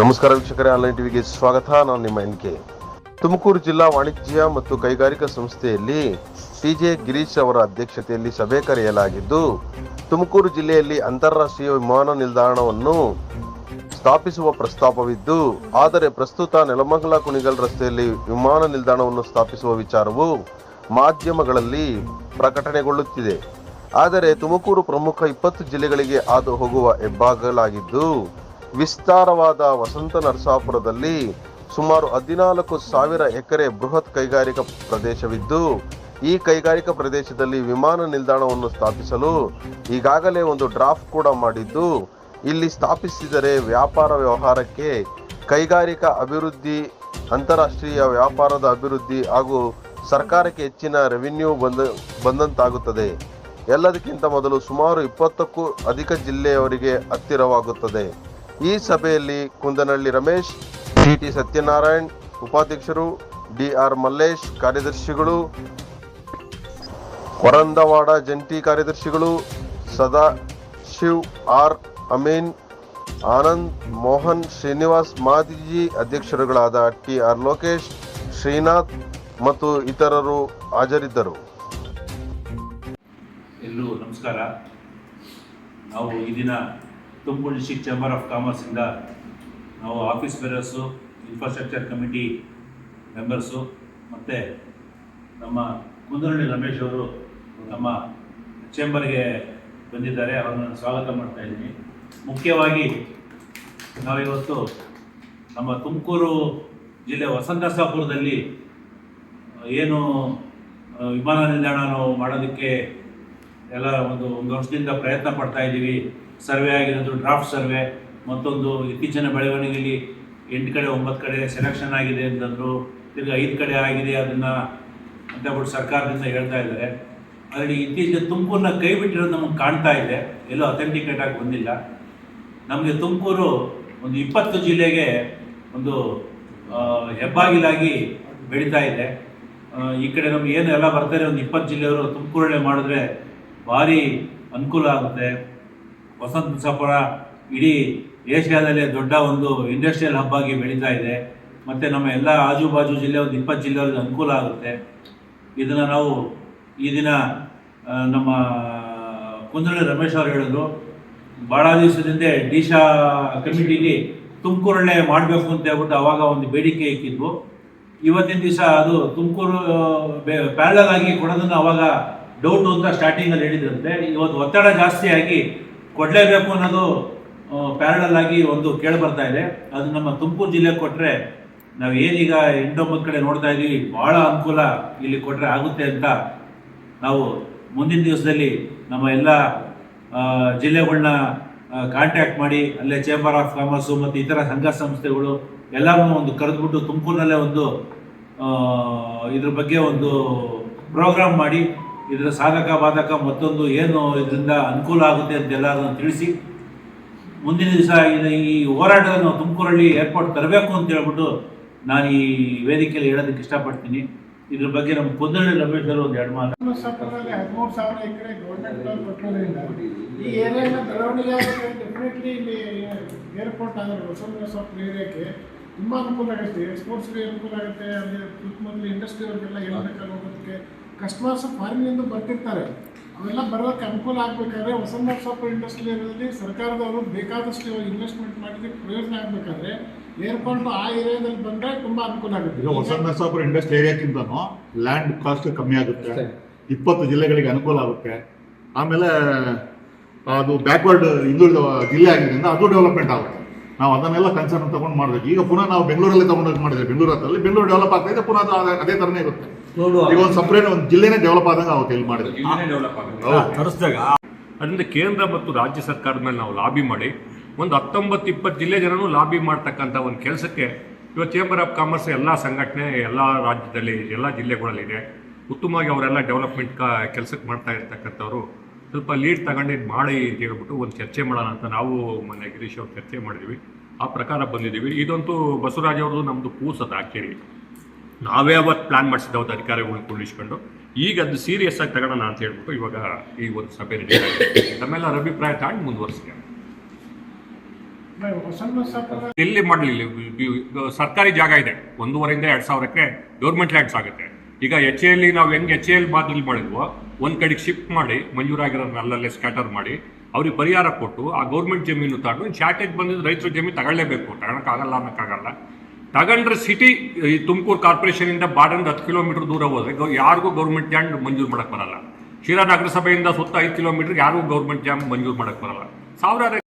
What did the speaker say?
ನಮಸ್ಕಾರ ವೀಕ್ಷಕರೇ, ಆನ್ಲೈನ್ ಟಿವಿಗೆ ಸ್ವಾಗತ. ನಾನು ನಿಮ್ಮ ಎನ್ ಕೆ ತುಮಕೂರು ಜಿಲ್ಲಾ ವಾಣಿಜ್ಯ ಮತ್ತು ಕೈಗಾರಿಕಾ ಸಂಸ್ಥೆಯಲ್ಲಿ ಟಿಜೆ ಗಿರೀಶ್ ಅವರ ಅಧ್ಯಕ್ಷತೆಯಲ್ಲಿ ಸಭೆ ಕರೆಯಲಾಗಿದ್ದು, ತುಮಕೂರು ಜಿಲ್ಲೆಯಲ್ಲಿ ಅಂತಾರಾಷ್ಟ್ರೀಯ ವಿಮಾನ ನಿಲ್ದಾಣವನ್ನು ಸ್ಥಾಪಿಸುವ ಪ್ರಸ್ತಾಪವಿದ್ದು, ಆದರೆ ಪ್ರಸ್ತುತ ನೆಲಮಂಗಲ ಕುಣಿಗಲ್ ರಸ್ತೆಯಲ್ಲಿ ವಿಮಾನ ನಿಲ್ದಾಣವನ್ನು ಸ್ಥಾಪಿಸುವ ವಿಚಾರವು ಮಾಧ್ಯಮಗಳಲ್ಲಿ ಪ್ರಕಟಣೆಗೊಳ್ಳುತ್ತಿದೆ. ಆದರೆ ತುಮಕೂರು ಪ್ರಮುಖ ಇಪ್ಪತ್ತು ಜಿಲ್ಲೆಗಳಿಗೆ ಹಾದು ಹೋಗುವ ಹೆಬ್ಬಾಗಲಾಗಿದ್ದು ವಿಸ್ತಾರವಾದ ವಸಂತ ನರಸಾಪುರದಲ್ಲಿ ಸುಮಾರು ಹದಿನಾಲ್ಕು ಸಾವಿರ ಎಕರೆ ಬೃಹತ್ ಕೈಗಾರಿಕಾ ಪ್ರದೇಶವಿದ್ದು, ಈ ಕೈಗಾರಿಕಾ ಪ್ರದೇಶದಲ್ಲಿ ವಿಮಾನ ನಿಲ್ದಾಣವನ್ನು ಸ್ಥಾಪಿಸಲು ಈಗಾಗಲೇ ಒಂದು ಡ್ರಾಫ್ಟ್ ಕೂಡ ಮಾಡಿದ್ದು, ಇಲ್ಲಿ ಸ್ಥಾಪಿಸಿದರೆ ವ್ಯಾಪಾರ ವ್ಯವಹಾರಕ್ಕೆ ಕೈಗಾರಿಕಾ ಅಭಿವೃದ್ಧಿ, ಅಂತಾರಾಷ್ಟ್ರೀಯ ವ್ಯಾಪಾರದ ಅಭಿವೃದ್ಧಿ ಹಾಗೂ ಸರ್ಕಾರಕ್ಕೆ ಹೆಚ್ಚಿನ ರೆವಿನ್ಯೂ ಬಂದ, ಬಂದಂತಾಗುತ್ತದೆ. ಎಲ್ಲದಕ್ಕಿಂತ ಮೊದಲು ಸುಮಾರು ಇಪ್ಪತ್ತಕ್ಕೂ ಅಧಿಕ ಜಿಲ್ಲೆಯವರಿಗೆ ಹತ್ತಿರವಾಗುತ್ತದೆ. ಈ ಸಭೆಯಲ್ಲಿ ಕುಂದನಹಳ್ಳಿ ರಮೇಶ್, ಟಿ ಟಿ ಸತ್ಯನಾರಾಯಣ್, ಉಪಾಧ್ಯಕ್ಷರು ಡಿ ಆರ್ ಮಲ್ಲೇಶ್ ಕಾರ್ಯದರ್ಶಿಗಳು ಕೊರಂದವಾಡ ಜಂಟಿ ಕಾರ್ಯದರ್ಶಿಗಳು ಸದಾ ಶಿವ್ ಆರ್ ಅಮೀನ್, ಆನಂದ್ ಮೋಹನ್ ಶ್ರೀನಿವಾಸ್ ಮಾದಿಜಿ ಅಧ್ಯಕ್ಷರುಗಳಾದ ಟಿ ಆರ್ ಲೋಕೇಶ್, ಶ್ರೀನಾಥ್ ಮತ್ತು ಇತರರು ಹಾಜರಿದ್ದರು. ಎಲ್ಲರೂ ನಮಸ್ಕಾರ. ನಾವು ಈ ದಿನ ತುಮಕೂರು ಡಿಸ್ಟಿಕ್ ಚೇಂಬರ್ ಆಫ್ ಕಾಮರ್ಸಿಂದ ನಾವು office bearers infrastructure committee members ಮತ್ತು ನಮ್ಮ ಕುಂದರಳ್ಳಿ ರಮೇಶ್ ಅವರು ನಮ್ಮ ಚೇಂಬರ್ಗೆ ಬಂದಿದ್ದಾರೆ. ಅವರನ್ನು ಸ್ವಾಗತ ಮಾಡ್ತಾ ಇದ್ದೀನಿ. ಮುಖ್ಯವಾಗಿ ನಾವಿವತ್ತು ನಮ್ಮ ತುಮಕೂರು ಜಿಲ್ಲೆ ವಸಂತಸಾಪುರದಲ್ಲಿ ಏನು ವಿಮಾನ ನಿಲ್ದಾಣ ನಾವು ಮಾಡೋದಕ್ಕೆ ಎಲ್ಲ ಒಂದು ಒಂದು ವರ್ಷದಿಂದ ಪ್ರಯತ್ನ ಪಡ್ತಾ ಇದ್ದೀವಿ. ಸರ್ವೆ ಆಗಿರೋದು ಡ್ರಾಫ್ಟ್ ಸರ್ವೆ. ಮತ್ತೊಂದು ಇತ್ತೀಚಿನ ಬೆಳವಣಿಗೆಯಲ್ಲಿ ಎಂಟು ಕಡೆ, ಒಂಬತ್ತು ಕಡೆ ಸೆಲೆಕ್ಷನ್ ಆಗಿದೆ ಅಂತಂದರು, ತಿರ್ಗಿ ಐದು ಕಡೆ ಆಗಿದೆ ಅದನ್ನು ಅಂತ ಬಿಟ್ಟು ಸರ್ಕಾರದಿಂದ ಹೇಳ್ತಾ ಇದ್ದಾರೆ. ಅದರಲ್ಲಿ ಇತ್ತೀಚೆಗೆ ತುಮಕೂರನ್ನ ಕೈ ಬಿಟ್ಟಿರೋದು ನಮಗೆ ಕಾಣ್ತಾ ಇದೆ. ಎಲ್ಲೂ ಅಥೆಂಟಿಕೇಟ್ ಆಗಿ ಬಂದಿಲ್ಲ. ನಮಗೆ ತುಮಕೂರು ಒಂದು ಇಪ್ಪತ್ತು ಜಿಲ್ಲೆಗೆ ಒಂದು ಹೆಬ್ಬಾಗಿಲಾಗಿ ಬೆಳೀತಾ ಇದೆ. ಈ ಕಡೆ ನಮ್ಗೆ ಏನು ಎಲ್ಲ ಬರ್ತಾರೆ, ಒಂದು ಇಪ್ಪತ್ತು ಜಿಲ್ಲೆಯವರು ತುಮಕೂರಲ್ಲೇ ಮಾಡಿದ್ರೆ ಭಾರಿ ಅನುಕೂಲ ಆಗುತ್ತೆ. ವಸಂತ ಸಪುರ ಇಡೀ ಏಷ್ಯಾದಲ್ಲೇ ದೊಡ್ಡ ಒಂದು ಇಂಡಸ್ಟ್ರಿಯಲ್ ಹಬ್ ಆಗಿ ಬೆಳೀತಾ ಇದೆ. ಮತ್ತು ನಮ್ಮ ಎಲ್ಲ ಆಜು ಬಾಜು ಜಿಲ್ಲೆ, ಒಂದು ಇಪ್ಪತ್ತು ಜಿಲ್ಲೆಗಳಿಗೆ ಅನುಕೂಲ ಆಗುತ್ತೆ. ಇದನ್ನು ನಾವು ಈ ದಿನ ನಮ್ಮ ಕುಂದಳ್ಳಿ ರಮೇಶ್ ಅವರು ಹೇಳಿದ್ರು ಭಾಳ ದಿವಸದಿಂದ ಡಿಶಾ ಕಮಿಟಿಲಿ ತುಮಕೂರಲ್ಲೇ ಮಾಡಬೇಕು ಅಂತ ಹೇಳ್ಬಿಟ್ಟು ಅವಾಗ ಒಂದು ಬೇಡಿಕೆ ಇಕ್ಕಿದ್ವು. ಇವತ್ತಿನ ದಿವಸ ಅದು ತುಮಕೂರು ಬೆ ಆಗಿ ಕೊಡೋದನ್ನು ಅವಾಗ ಡೌಟು ಅಂತ ಸ್ಟಾರ್ಟಿಂಗಲ್ಲಿ ಹೇಳಿದ್ರಂತೆ. ಇವತ್ತು ಒತ್ತಡ ಜಾಸ್ತಿಯಾಗಿ ಕೊಡಲೇಬೇಕು ಅನ್ನೋದು ಪ್ಯಾರಲಲ್ ಆಗಿ ಒಂದು ಕೇಳಿ ಬರ್ತಾ ಇದೆ. ಅದು ನಮ್ಮ ತುಮಕೂರು ಜಿಲ್ಲೆ ಕೊಟ್ಟರೆ ನಾವು ಏನೀಗ ಎಂಟೊಂಬತ್ತು ಕಡೆ ನೋಡ್ತಾ ಇದ್ದೀವಿ ಭಾಳ ಅನುಕೂಲ ಇಲ್ಲಿ ಕೊಟ್ಟರೆ ಆಗುತ್ತೆ ಅಂತ ನಾವು ಮುಂದಿನ ದಿವಸದಲ್ಲಿ ನಮ್ಮ ಎಲ್ಲ ಜಿಲ್ಲೆಗಳನ್ನ ಕಾಂಟ್ಯಾಕ್ಟ್ ಮಾಡಿ, ಅಲ್ಲೇ ಚೇಂಬರ್ ಆಫ್ ಕಾಮರ್ಸು ಮತ್ತು ಇತರ ಸಂಘ ಸಂಸ್ಥೆಗಳು ಎಲ್ಲರನ್ನೂ ಒಂದು ಕರೆದುಬಿಟ್ಟು ತುಮಕೂರಿನಲ್ಲೇ ಒಂದು ಇದ್ರ ಬಗ್ಗೆ ಒಂದು ಪ್ರೋಗ್ರಾಮ್ ಮಾಡಿ ಇದರ ಸಾಧಕ ಬಾಧಕ ಮತ್ತೊಂದು ಏನು ಇದರಿಂದ ಅನುಕೂಲ ಆಗುತ್ತೆ ಅಂತ ಎಲ್ಲರನ್ನು ತಿಳಿಸಿ, ಮುಂದಿನ ದಿವಸ ಈ ಹೋರಾಟವನ್ನು ತುಮಕೂರಲ್ಲಿ ಏರ್ಪೋರ್ಟ್ ತರಬೇಕು ಅಂತ ಹೇಳ್ಬಿಟ್ಟು ನಾನು ಈ ವೇದಿಕೆಯಲ್ಲಿ ಹೇಳೋದಕ್ಕೆ ಇಷ್ಟಪಡ್ತೀನಿ. ಇದ್ರ ಬಗ್ಗೆ ನಮ್ಮ ಕುಂದಳ್ಳಿ ಅವರು ಒಂದು ಎರಡು ಮಾತು. ಹದಿಮೂರು ಅನುಕೂಲ ಆಗುತ್ತೆ. ಎಕ್ಸ್ಪೋರ್ಟ್ಸ್ಗೆ ಅನುಕೂಲ ಆಗುತ್ತೆ. ಅಲ್ಲಿ ಮೊದಲು ಇಂಡಸ್ಟ್ರಿ ಅವ್ರಿಗೆಲ್ಲ ಕಸ್ಟಮರ್ಸ್ ಫಾರಿನಿಂದ ಬರ್ತಿರ್ತಾರೆ. ಅವೆಲ್ಲ ಬರೋದಕ್ಕೆ ಅನುಕೂಲ ಆಗಬೇಕಾದ್ರೆ ವಸಂತ ಸೊಪ್ಪು ಇಂಡಸ್ಟ್ರಿ ಏರಿಯಾದಲ್ಲಿ ಸರ್ಕಾರದವರು ಬೇಕಾದಷ್ಟು ಇನ್ವೆಸ್ಟ್ಮೆಂಟ್ ಮಾಡಿದ್ರೆ ಪ್ರಯೋಜನ ಆಗಬೇಕಾದ್ರೆ ಏರ್ಪೋರ್ಟ್ ಆ ಏರಿಯಾದಲ್ಲಿ ಬಂದರೆ ತುಂಬ ಅನುಕೂಲ ಆಗುತ್ತೆ. ಈಗ ಹೊಸ ನರಸಾಪುರ ಇಂಡಸ್ಟ್ರಿ ಏರಿಯಾಕ್ಕಿಂತನೂ ಲ್ಯಾಂಡ್ ಕಾಸ್ಟ್ ಕಮ್ಮಿ ಆಗುತ್ತೆ. ಇಪ್ಪತ್ತು ಜಿಲ್ಲೆಗಳಿಗೆ ಅನುಕೂಲ ಆಗುತ್ತೆ. ಆಮೇಲೆ ಅದು ಬ್ಯಾಕ್ವರ್ಡ್ ಹಿಂದುಳಿದ ಜಿಲ್ಲೆ ಆಗಿದ್ದರಿಂದ ಅದು ಡೆವಲಪ್ಮೆಂಟ್ ಆಗುತ್ತೆ. ನಾವು ಅದನ್ನೆಲ್ಲ ಕನ್ಸರ್ನ್ ತಗೊಂಡು ಮಾಡಬೇಕು. ಈಗ ಪುನಃ ನಾವು ಬೆಂಗಳೂರಲ್ಲಿ ತಗೊಂಡೋಗಿ ಮಾಡಿದ್ರೆ ಬೆಂಗಳೂರು ಹತ್ತಲ್ಲಿ ಬೆಂಗಳೂರು ಡೆವಲಪ್ ಆಗ್ತಾ ಇದೆ ಪುನಃ ಅದು ಅದೇ- ಅದೇ ಥರನೇ ಇರುತ್ತೆ. ಈಗ ಒಂದು ಸಪ್ರೇಟ್ ಒಂದು ಜಿಲ್ಲೆನೇ ಡೆವಲಪ್ ಆದಂಗೆ ಆಗುತ್ತೆ ಇಲ್ಲಿ ಮಾಡಿದ್ರೆ. ಹೌದು. ತರಿಸಿದಾಗ. ಅದರಿಂದ ಕೇಂದ್ರ ಮತ್ತು ರಾಜ್ಯ ಸರ್ಕಾರದ ಮೇಲೆ ನಾವು ಲಾಬಿ ಮಾಡಿ ಒಂದು ಹತ್ತೊಂಬತ್ತು ಇಪ್ಪತ್ತು ಜಿಲ್ಲೆ ಜನನು ಲಾಬಿ ಮಾಡ್ತಕ್ಕಂಥ ಒಂದು ಕೆಲಸಕ್ಕೆ ಇವತ್ತು ಚೇಂಬರ್ ಆಫ್ ಕಾಮರ್ಸ್ ಎಲ್ಲ ಸಂಘಟನೆ ಎಲ್ಲ ರಾಜ್ಯದಲ್ಲಿ ಎಲ್ಲ ಜಿಲ್ಲೆಗಳಲ್ಲಿದೆ. ಉತ್ತಮವಾಗಿ ಅವರೆಲ್ಲ ಡೆವಲಪ್ಮೆಂಟ್ ಕ ಕೆಲಸಕ್ಕೆ ಮಾಡ್ತಾ ಇರ್ತಕ್ಕಂಥವ್ರು. ಸ್ವಲ್ಪ ಲೀಡ್ ತಗೊಂಡು ಇದು ಮಾಡಿ ಅಂತ ಹೇಳ್ಬಿಟ್ಟು ಒಂದು ಚರ್ಚೆ ಮಾಡೋಣ ಅಂತ ನಾವು ಮೊನ್ನೆ ಗಿರೀಶ್ ಅವ್ರು ಚರ್ಚೆ ಮಾಡಿದ್ವಿ. ಆ ಪ್ರಕಾರ ಬಂದಿದ್ದೀವಿ. ಇದಂತೂ ಬಸವರಾಜ್ ಅವ್ರದ್ದು ನಮ್ಮದು ಕೂಸದ ಆ್ಯಕ್ಚುಲಿ ನಾವೇ ಅವತ್ತು ಪ್ಲಾನ್ ಮಾಡಿಸಿದ್ದು ಅವತ್ತು ಅಧಿಕಾರಿಗಳನ್ನ ಕುಳ್ಳಿಸ್ಕೊಂಡು ಈಗ ಅದು ಸೀರಿಯಸ್ ಆಗಿ ತಗೋಣ ಅಂತ ಹೇಳ್ಬಿಟ್ಟು ಇವಾಗ ಈ ಒಂದು ಸಭೆ ನಮ್ಮೆಲ್ಲರ ಅಭಿಪ್ರಾಯ ತಾಂಡ್ ಮುಂದುವರಿಸಿದೆ. ಇಲ್ಲಿ ಮಾಡಲಿಲ್ಲ ಸರ್ಕಾರಿ ಜಾಗ ಇದೆ. ಒಂದೂವರೆಯಿಂದ ಎರಡು ಸಾವಿರಕ್ಕೆ ಗೌರ್ಮೆಂಟ್ ಲ್ಯಾಂಡ್ಸ್ ಆಗುತ್ತೆ. ಈಗ ಎಚ್ ಎಲ್ಲಿ ನಾವು ಹೆಂಗೆ ಎಚ್ ಎಲ್ ಮಾದರಿ ಮಾಡಿದ್ವೋ, ಒಂದು ಕಡೆಗೆ ಶಿಫ್ಟ್ ಮಾಡಿ ಮಂಜೂರಾಗಿರೋದನ್ನ ಅಲ್ಲಲ್ಲೇ ಸ್ಕ್ಯಾಟರ್ ಮಾಡಿ, ಅವ್ರಿಗೆ ಪರಿಹಾರ ಕೊಟ್ಟು ಆ ಗೌರ್ಮೆಂಟ್ ಜಮೀನು ತಗೊಂಡು ಶಾರ್ಟೇಜ್ ಬಂದಿದ್ದು ರೈತರ ಜಮೀನು ತಗೊಳ್ಳೇಬೇಕು. ತಗೊಳಕ್ಕಾಗಲ್ಲ ಅನ್ನೋಕ್ಕಾಗಲ್ಲ ತಗೊಂಡ್ರೆ ಸಿಟಿ ಈ ತುಮಕೂರು ಕಾರ್ಪೊರೇಷನಿಂದ ಬಾಡಂದ ಹತ್ತು ಕಿಲೋಮೀಟರ್ ದೂರ ಹೋದ್ರೆ ಯಾರಿಗೂ ಗೌರ್ಮೆಂಟ್ ಲ್ಯಾಂಡ್ ಮಂಜೂರು ಮಾಡಕ್ಕೆ ಬರಲ್ಲ. ಶಿರಾ ನಗರಸಭೆಯಿಂದ ಸುತ್ತ ಐದು ಕಿಲೋಮೀಟರ್ ಯಾರಿಗೂ ಗೌರ್ಮೆಂಟ್ ಜಾಮ್ ಮಂಜೂರು ಮಾಡಕ್ಕೆ ಬರಲ್ಲ. ಸಾವಿರಾರು